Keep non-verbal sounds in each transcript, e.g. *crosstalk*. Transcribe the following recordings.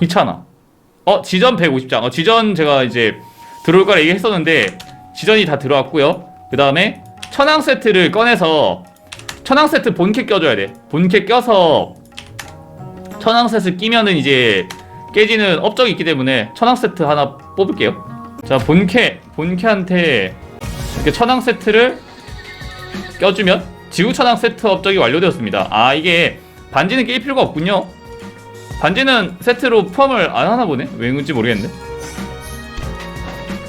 귀찮아. 어 지전 150장. 어 지전 제가 이제 들어올 거라 얘기했었는데 지전이 다 들어왔고요. 그 다음에 천왕 세트를 꺼내서 천왕 세트 본캐 껴줘야 돼. 본캐 껴서 천왕 세트 끼면은 이제 깨지는 업적이 있기 때문에 천왕 세트 하나 뽑을게요. 자 본캐 본캐한테 이렇게 천왕 세트를 껴주면 지구 천왕 세트 업적이 완료되었습니다. 아 이게 반지는 낄 필요가 없군요. 반지는 세트로 포함을 안 하나 보네. 왜인지 모르겠네.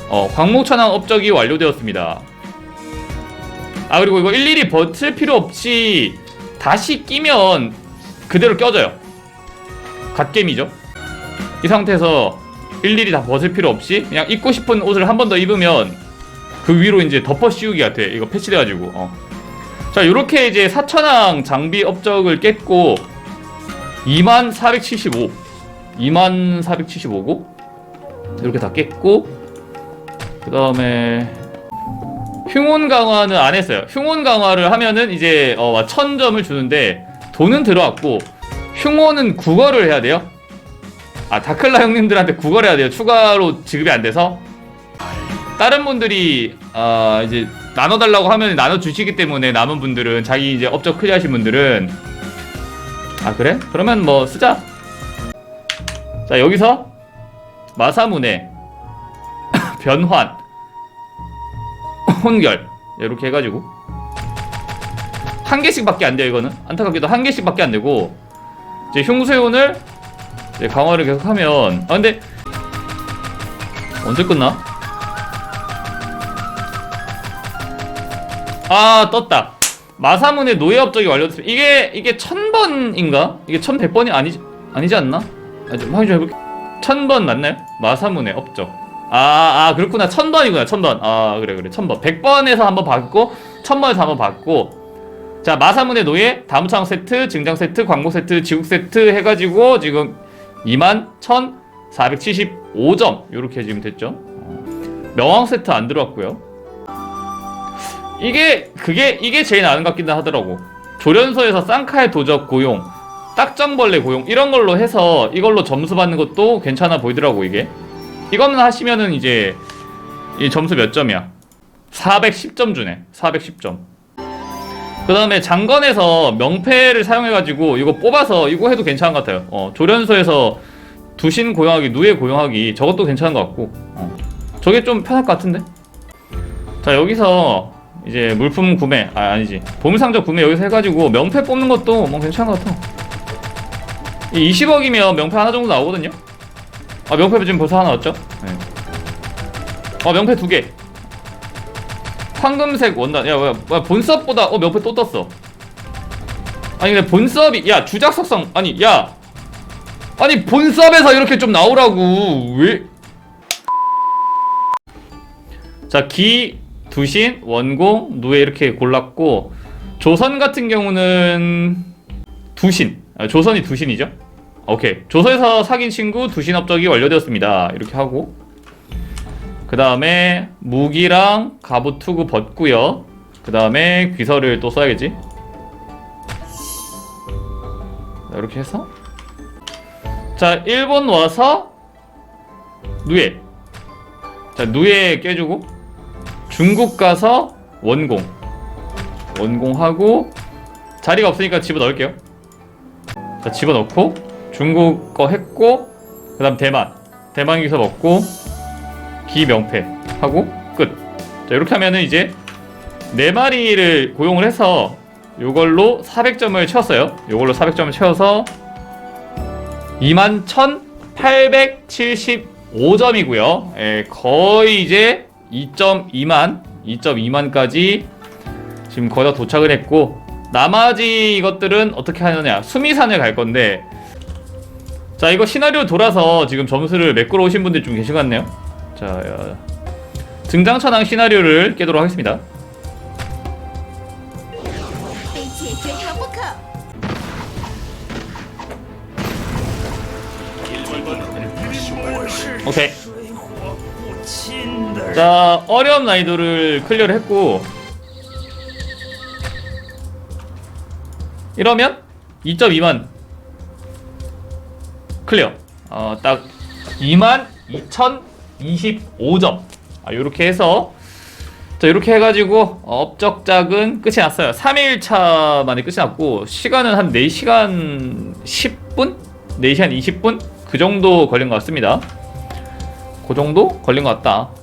어 광목 천왕 업적이 완료되었습니다. 아 그리고 이거 일일이 버틸 필요 없이 다시 끼면 그대로 껴져요. 갓겜이죠. 이 상태에서 일일이 다 벗을 필요 없이 그냥 입고 싶은 옷을 한 번 더 입으면 그 위로 이제 덮어 씌우기가 돼. 이거 패치돼가지고. 어. 자, 요렇게 이제 사천왕 장비 업적을 깼고 2만 475. 2만 475고 이렇게 다 깼고 그 다음에 흉온 강화는 안 했어요. 흉온 강화를 하면은 이제 어, 1000점을 주는데 돈은 들어왔고 흉온은 국어를 해야 돼요. 아 다클라 형님들한테 국어를 해야 돼요. 추가로 지급이 안 돼서 다른 분들이 아 이제 나눠달라고 하면 나눠 주시기 때문에 남은 분들은 자기 이제 업적 클리어하신 분들은 아 그래? 그러면 뭐 쓰자. 자 여기서 마사문의 *laughs* 변환 혼결 이렇게 해가지고 한 개씩밖에 안 돼요 이거는 안타깝게도 한 개씩밖에 안 되고 이제 흉쇄온을 이제 강화를 계속하면 아 근데 언제 끝나? 아 떴다 마사문의 노예 업적이 완료됐습니다. 이게 이게 천 번인가? 이게 천백 번이 아니지 아니지 않나? 아, 좀 확인 좀 해볼게. 천번 맞나요? 마사문의 업적. 아, 아 그렇구나. 천 번이구나 천 번. 아 그래 그래. 천 번. 백 번에서 한번 받고 천 번에서 한번 받고. 자 마사문의 노예 다무창 세트 증장 세트 광고 세트 지국 세트 해가지고 지금 2만 1475점. 요렇게 지금 됐죠? 어. 명왕 세트 안 들어왔고요 이게 그게 이게 제일 나은 것 같긴 하더라고. 조련소에서 쌍칼 도적 고용 딱정벌레 고용 이런 걸로 해서 이걸로 점수 받는 것도 괜찮아 보이더라고 이게. 이거는 하시면은 이제 이 점수 몇 점이야? 410점 주네. 410점. 그 다음에 장건에서 명패를 사용해가지고 이거 뽑아서 이거 해도 괜찮은 것 같아요. 어, 조련소에서 두신 고용하기 누에 고용하기 저것도 괜찮은 것 같고. 어. 저게 좀 편할 것 같은데? 자 여기서 이제 물품 구매 아 아니지. 보물상자 구매 여기서 해가지고 명패 뽑는 것도 뭐 괜찮은 것 같아. 이 20억이면 명패 하나 정도 나오거든요? 아 명패 지금 벌써 하나 왔죠? 네. 아 명패 두개. 황금색 원단. 야 뭐야, 뭐야 본섭보다 어 명패 또 떴어. 아니 근데 본섭이 야 주작 속성 아니 야. 아니 본섭에서 이렇게 좀 나오라고. 왜? 자, 기, 두신, 원공, 누에 이렇게 골랐고 조선 같은 경우는 두신. 아, 조선이 두신이죠? 오케이. 조선에서 사귄 친구 두신 업적이 완료되었습니다. 이렇게 하고 그 다음에 무기랑 갑옷 투구 벗고요. 그 다음에 귀서를 또 써야겠지. 자, 이렇게 해서 자, 일본 와서 누에 자, 누에 깨주고 중국 가서 원공. 원공하고 자리가 없으니까 집어넣을게요. 자 집어넣고 중국 거 했고 그 다음 대만. 대만 기서 먹고 기명패 하고 끝. 자, 이렇게 하면은 이제 네 마리를 고용을 해서 요걸로 400점을 채웠어요. 요걸로 400점을 채워서 21,875점이고요. 예, 거의 이제 2.2만 2.2만까지 지금 거의 다 도착을 했고 나머지 이것들은 어떻게 하느냐. 수미산에 갈 건데. 자 이거 시나리오 돌아서 지금 점수를 메꾸러 오신 분들 좀 계신 것 같네요. 자 야. 증장천왕 시나리오를 깨도록 하겠습니다. 오케이. 자 어려움 난이도를 클리어를 했고 이러면 2.2만 클리어 어, 딱 22,025점. 아, 요렇게 해서 자, 이렇게 해가지고 어, 업적작은 끝이 났어요. 3일차 만에 끝이 났고 시간은 한 4시간 10분? 4시간 20분? 그 정도 걸린 것 같습니다. 그 정도 걸린 것 같다.